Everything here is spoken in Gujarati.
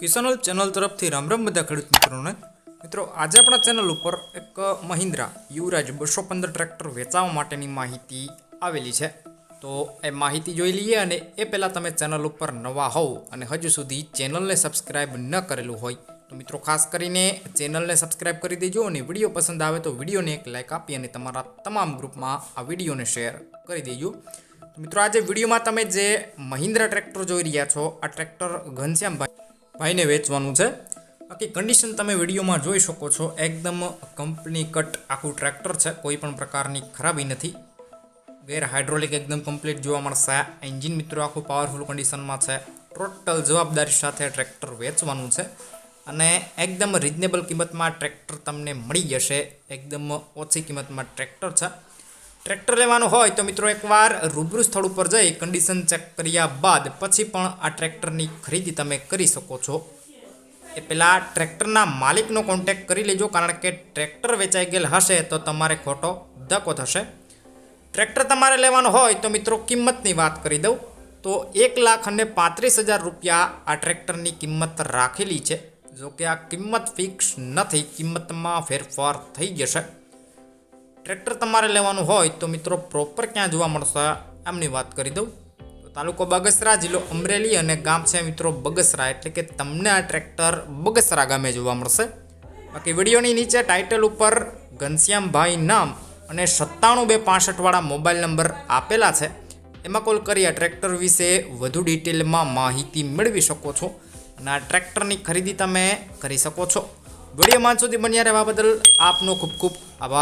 કિસાનલ ચેનલ તરફથી રામ રામ બધા ખેડૂત મિત્રોને. મિત્રો, આજે આપણા ચેનલ ઉપર એક મહિન્દ્રા યુવરાજ બસો પંદર ટ્રેક્ટર વેચાવા માટેની માહિતી આવેલી છે. તો એ માહિતી જોઈ લઈએ અને એ પહેલાં તમે ચેનલ ઉપર નવા હોવ અને હજુ સુધી ચેનલને સબસ્ક્રાઈબ ન કરેલું હોય, તો મિત્રો ખાસ કરીને ચેનલને સબસ્ક્રાઈબ કરી દેજો અને વીડિયો પસંદ આવે તો વિડીયોને એક લાઇક આપી અને તમારા તમામ ગ્રુપમાં આ વિડીયોને શેર કરી દેજો. મિત્રો, આજે વિડીયોમાં તમે જે મહિન્દ્રા ટ્રેક્ટર જોઈ રહ્યા છો, આ ટ્રેક્ટર ઘનશ્યામભાઈ ભાઈને વેચવાનું છે. બાકી કન્ડિશન તમે વિડીયોમાં જોઈ શકો છો, એકદમ કંપની કટ આખું ટ્રેક્ટર છે, કોઈ પણ પ્રકારની ખરાબી નથી. ગેર હાઇડ્રોલિક એકદમ કમ્પ્લીટ જોવા મળશે. એન્જિન મિત્રો આખું પાવરફુલ કન્ડિશનમાં છે. ટોટલ જવાબદારી સાથે ટ્રેક્ટર વેચવાનું છે. અને એકદમ રિઝનેબલ કિંમતમાં ટ્રેક્ટર તમને મળી જશે. એકદમ ઓછી કિંમતમાં ટ્રેક્ટર છે. ટ્રેક્ટર લેવાનું હોય તો મિત્રો એકવાર રૂબરૂ સ્થળ ઉપર જઈ કન્ડિશન ચેક કર્યા બાદ પછી પણ આ ટ્રેક્ટરની ખરીદી તમે કરી શકો છો. એ પહેલાં ટ્રેક્ટરના માલિકનો કોન્ટેક્ટ કરી લેજો, કારણ કે ટ્રેક્ટર વેચાઈ ગયેલ હશે તો તમારે ખોટો ધક્કો થશે. ટ્રેક્ટર તમારે લેવાનું હોય તો મિત્રો કિંમતની વાત કરી દઉં. તો એક લાખ અને પાંત્રીસ હજાર રૂપિયા આ ટ્રેક્ટરની કિંમત રાખેલી છે. જો કે આ કિંમત ફિક્સ નથી, કિંમતમાં ફેરફાર થઈ જશે. ટ્રેક્ટર તમારે લેવાનું હોય તો મિત્રો પ્રોપર ક્યાં જોવા મળશે? એમની વાત કરી દઉં. તો તાલુકો બગસરા, જિલ્લો અમરેલી અને ગામ છે મિત્રો બગસરા. એટલે કે તમને આ ટ્રેક્ટર બગસરા ગામે જોવા મળશે. બાકી વિડીયોની નીચે ટાઇટલ ઉપર ઘનશ્યામભાઈ નામ અને સત્તાણું બે પાસઠવાળા મોબાઈલ નંબર આપેલા છે. એમાં કોલ કરી આ ટ્રેક્ટર વિશે વધુ ડિટેલમાં માહિતી મેળવી શકો છો અને આ ટ્રેક્ટરની ખરીદી તમે કરી શકો છો. વીડિયો માન સુધી બન્યા રહેવા બદલ આપનો ખૂબ ખૂબ આભાર.